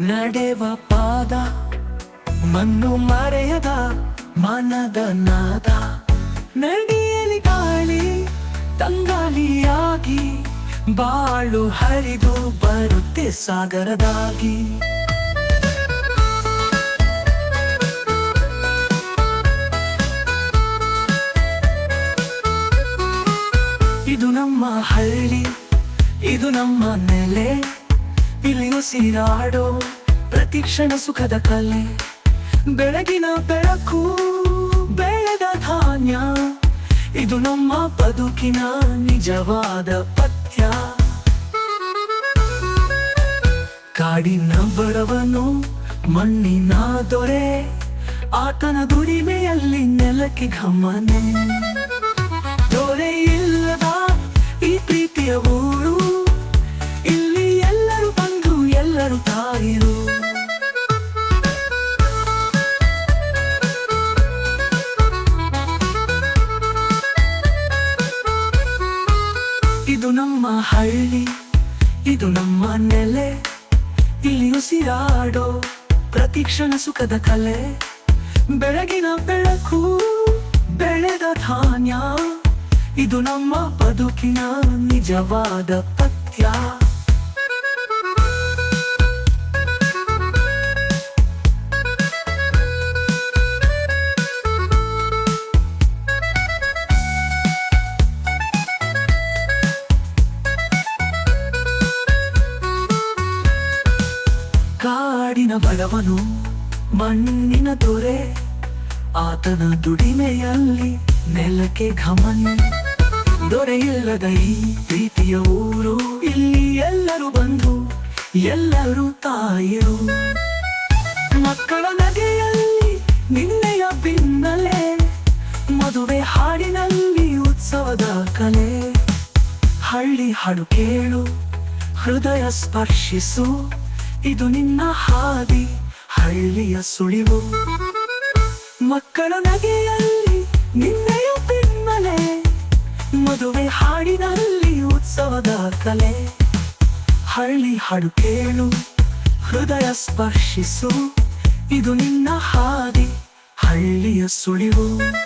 ನಡೆವ ಪಾದ, ಮಣ್ಣು ಮರೆಯದ ಮನದ ನಾದ. ನಡಿಯಲಿ ಗಾಳಿ ತಂಗಾಲಿಯಾಗಿ ಬಾಳು ಹರಿದು ಬರುತ್ತೆ ಸಾಗರದಾಗಿ. ಇದು ನಮ್ಮ ಹಳ್ಳಿ, ಇದು ನಮ್ಮ ನೆಲೆ. ಇಲ್ಲಿ ಪ್ರತಿ ಪ್ರತಿಕ್ಷಣ ಸುಖದ ಕಲೆ. ಬೆಳಗಿನ ಬೆಳಕು, ಬೆಳೆದ ಧಾನ್ಯ. ಇದು ನಮ್ಮ ಬದುಕಿನ ನಿಜವಾದ ಪಥ್ಯ. ಕಾಡಿನ ಬಡವನು ಮಣ್ಣಿನ ದೊರೆ. ಆತನ ದುಡಿಮೆಯಲ್ಲಿ ನೆಲಕ್ಕೆ ಗಮನೆ ಬಂಧು ಎಲ್ಲರೂ ತಾಯಿರು ಇದು ನಮ್ಮ ಹಳ್ಳಿ, ಇದು ನಮ್ಮ ನೆಲೆ. ಇಲ್ಲಿ ಉಸಿರಾಡೋ ಪ್ರತಿಕ್ಷಣ ಸುಖದ ಕಲೆ. ಬೆಳಗಿನ ಬೆಳಕು, ಬೆಳೆದ ಧಾನ್ಯ. ಇದು ನಮ್ಮ ಬದುಕಿನ ನಿಜವಾದ ಪಥ್ಯ. ಕಾಡಿನ ಬಡವನು ಮಣ್ಣಿನ ದೊರೆ, ಆತನ ದುಡಿಮೆಯಲ್ಲಿ ನೆಲಕ್ಕೆ ಘಮನ್. ದೊರೆಯಿಲ್ಲದ ಈ ಪ್ರೀತಿಯ ಊರು, ಇಲ್ಲಿ ಎಲ್ಲರೂ ಬಂದು, ಎಲ್ಲರೂ ತಾಯಿರು. ಮಕ್ಕಳ ನದಿಯಲ್ಲಿ ನಿನ್ನೆಯ ಬಿನ್ನಲೆ, ಮದುವೆ ಹಾಡಿನಲ್ಲಿ ಉತ್ಸವದ ಕಲೆ. ಹಳ್ಳಿ ಹಾಡು ಕೇಳು, ಹೃದಯ ಸ್ಪರ್ಶಿಸು. ಇದು ನಿನ್ನ ಹಾದಿ, ಹಳ್ಳಿಯ ಸುಳಿವು. ಮಕ್ಕಳ ನಗೆಯಲ್ಲಿ ನಿನ್ನೆಯ ಬೆನ್ನಲೆ ಮದುವೆ ಹಾಡಿನಲ್ಲಿ ಉತ್ಸವದ ಕಲೆ. ಹಳ್ಳಿ ಹಾಡು ಕೇಳು, ಹೃದಯ ಸ್ಪರ್ಶಿಸು. ಇದು ನಿನ್ನ ಹಾದಿ, ಹಳ್ಳಿಯ ಸುಳಿವು.